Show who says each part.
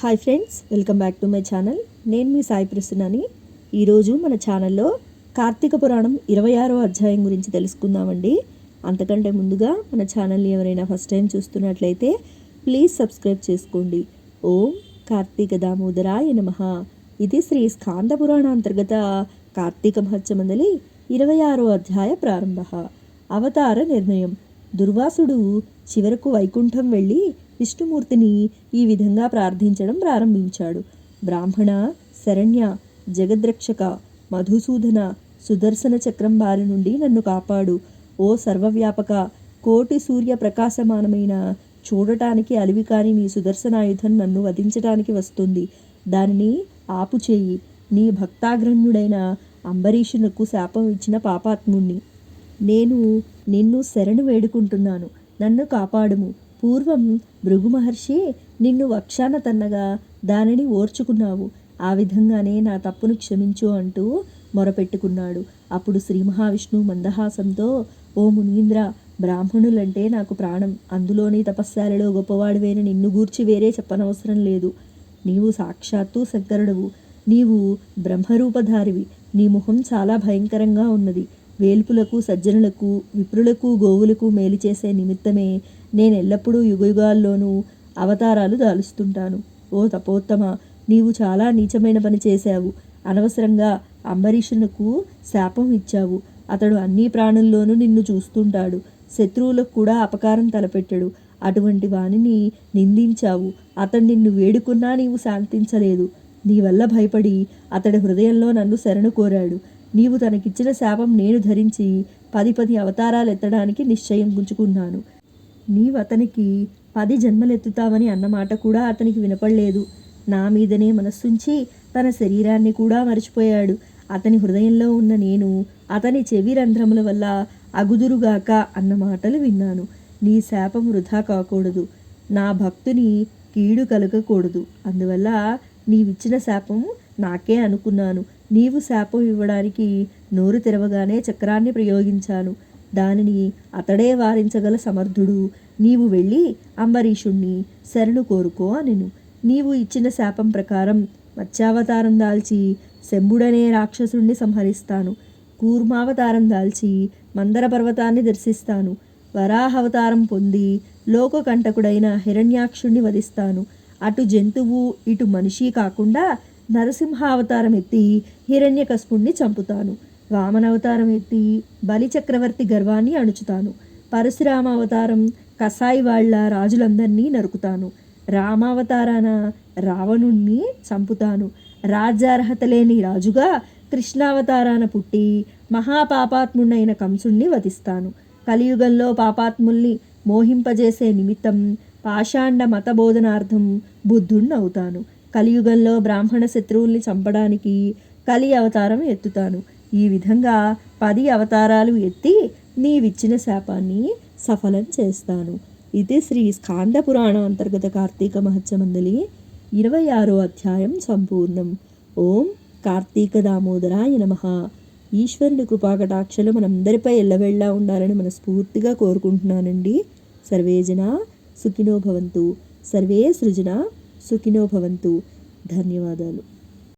Speaker 1: Hi friends welcome back to my channel నేను మీ సాయి ప్రస్తున్నాని ఈరోజు మన ఛానల్లో కార్తీక పురాణం ఇరవై ఆరో అధ్యాయం గురించి తెలుసుకుందామండి. అంతకంటే ముందుగా మన ఛానల్ని ఎవరైనా ఫస్ట్ టైం చూస్తున్నట్లయితే ప్లీజ్ సబ్స్క్రైబ్ చేసుకోండి. ఓం కార్తీక దామోదరాయ నమ. ఇది శ్రీ స్కాంద పురాణ అంతర్గత కార్తీక మహత్యమందలి ఇరవై ఆరో అధ్యాయ ప్రారంభ. అవతార నిర్ణయం. దుర్వాసుడు చివరకు వైకుంఠం వెళ్ళి విష్ణుమూర్తిని ఈ విధంగా ప్రార్థించడం ప్రారంభించాడు. బ్రాహ్మణ శరణ్య జగద్రక్షక మధుసూదన సుదర్శన చక్రం బారి నుండి నన్ను కాపాడు. ఓ సర్వవ్యాపక కోటి సూర్య ప్రకాశమానమైన చూడటానికి అలివి కాని నీ సుదర్శనాయుధం నన్ను వధించటానికి వస్తుంది. దానిని ఆపుచేయి నీ భక్తాగ్రణ్యుడైన అంబరీషునకు శాపం ఇచ్చిన పాపాత్ముణ్ణి. నేను నిన్ను శరణు వేడుకుంటున్నాను. నన్ను కాపాడుము. పూర్వం భృగు మహర్షి నిన్ను వక్షాన తన్నగా దానిని ఓర్చుకున్నావు. ఆ విధంగానే నా తప్పును క్షమించు అంటూ మొరపెట్టుకున్నాడు. అప్పుడు శ్రీ మహావిష్ణువు మందహాసంతో ఓ మునీంద్ర బ్రాహ్మణులంటే నాకు ప్రాణం. అందులోని తపస్శాలలో గొప్పవాడివైన నిన్ను గూర్చి వేరే చెప్పనవసరం లేదు. నీవు సాక్షాత్తు శంకరుడవు. నీవు బ్రహ్మరూపధారివి. నీ ముఖం చాలా భయంకరంగా ఉన్నది. వేల్పులకు సజ్జనులకు విప్రులకు గోవులకు మేలు చేసే నిమిత్తమే నేను ఎల్లప్పుడూ యుగయుగాల్లోనూ అవతారాలు దాలుస్తుంటాను. ఓ తపోత్తమ నీవు చాలా నీచమైన పని చేశావు. అనవసరంగా అంబరీషునకు శాపం ఇచ్చావు. అతడు అన్ని ప్రాణుల్లోనూ నిన్ను చూస్తుంటాడు. శత్రువులకు కూడా అపకారం తలపెట్టాడు. అటువంటి వానిని నిందించావు. అతడు నిన్ను వేడుకున్నా నీవు శాంతించలేదు. నీ వల్ల భయపడి అతడి హృదయంలో నన్ను శరణు కోరాడు. నీవు తనకిచ్చిన శాపం నేను ధరించి పది పది అవతారాలు ఎత్తడానికి నిశ్చయం గుంచుకున్నాను నీవు అతనికి పది జన్మలెత్తుతావని అన్నమాట కూడా అతనికి వినపడలేదు. నా మీదనే మనస్సుంచి తన శరీరాన్ని కూడా మర్చిపోయాడు. అతని హృదయంలో ఉన్న నేను అతని చెవి రంధ్రముల వల్ల అగుదురుగాక అన్న మాటలు విన్నాను. నీ శాపం వృధా కాకూడదు. నా భక్తుని కీడు కలగకూడదు. అందువల్ల నీవిచ్చిన శాపం నాకే అనుకున్నాను. నీవు శాపం ఇవ్వడానికి నోరు తెరవగానే చక్రాన్ని ప్రయోగించాను. దానిని అతడే వారించగల సమర్థుడు. నీవు వెళ్ళి అంబరీషుణ్ణి శరణు కోరుకో అనెను. నీవు ఇచ్చిన శాపం ప్రకారం మత్స్యావతారం దాల్చి శంభుడనే రాక్షసుణ్ణి సంహరిస్తాను. కూర్మావతారం దాల్చి మందర పర్వతాన్ని దర్శిస్తాను. వరాహవతారం పొంది లోకకంటకుడైన హిరణ్యాక్షుణ్ణి వధిస్తాను. అటు జంతువు ఇటు మనిషి కాకుండా నరసింహావతారం ఎత్తి హిరణ్యకస్పుణ్ణి చంపుతాను. వామనవతారం ఎత్తి బలిచక్రవర్తి గర్వాన్ని అణుచుతాను. పరశురామ అవతారం కసాయి వాళ్ళ రాజులందరినీ నరుకుతాను. రామావతారాన రావణుణ్ణి చంపుతాను. రాజ్యార్హత లేని రాజుగా కృష్ణావతారాన పుట్టి మహాపాపాత్ముడైన కంసుణ్ణి వధిస్తాను. కలియుగంలో పాపాత్ముల్ని మోహింపజేసే నిమిత్తం పాషాండ మతబోధనార్థం బుద్ధుణ్ణవుతాను. కలియుగంలో బ్రాహ్మణ శత్రువుల్ని చంపడానికి కలి అవతారం ఎత్తుతాను. ఈ విధంగా పది అవతారాలు ఎత్తి నీవిచ్చిన శాపాన్ని సఫలం చేస్తాను. ఇది శ్రీ స్కాంద పురాణ అంతర్గత కార్తీక మహత్యమందలి ఇరవై ఆరో అధ్యాయం సంపూర్ణం. ఓం కార్తీక దామోదరాయ నమ. ఈశ్వరుని కృపాకటాక్షలు మనందరిపై ఎల్లవెళ్ళా ఉండాలని మనస్ఫూర్తిగా కోరుకుంటున్నానండి. సర్వేజన సుఖినో భవంతు. సర్వే సృజన సుఖినో భవంతు. ధన్యవాదాలు.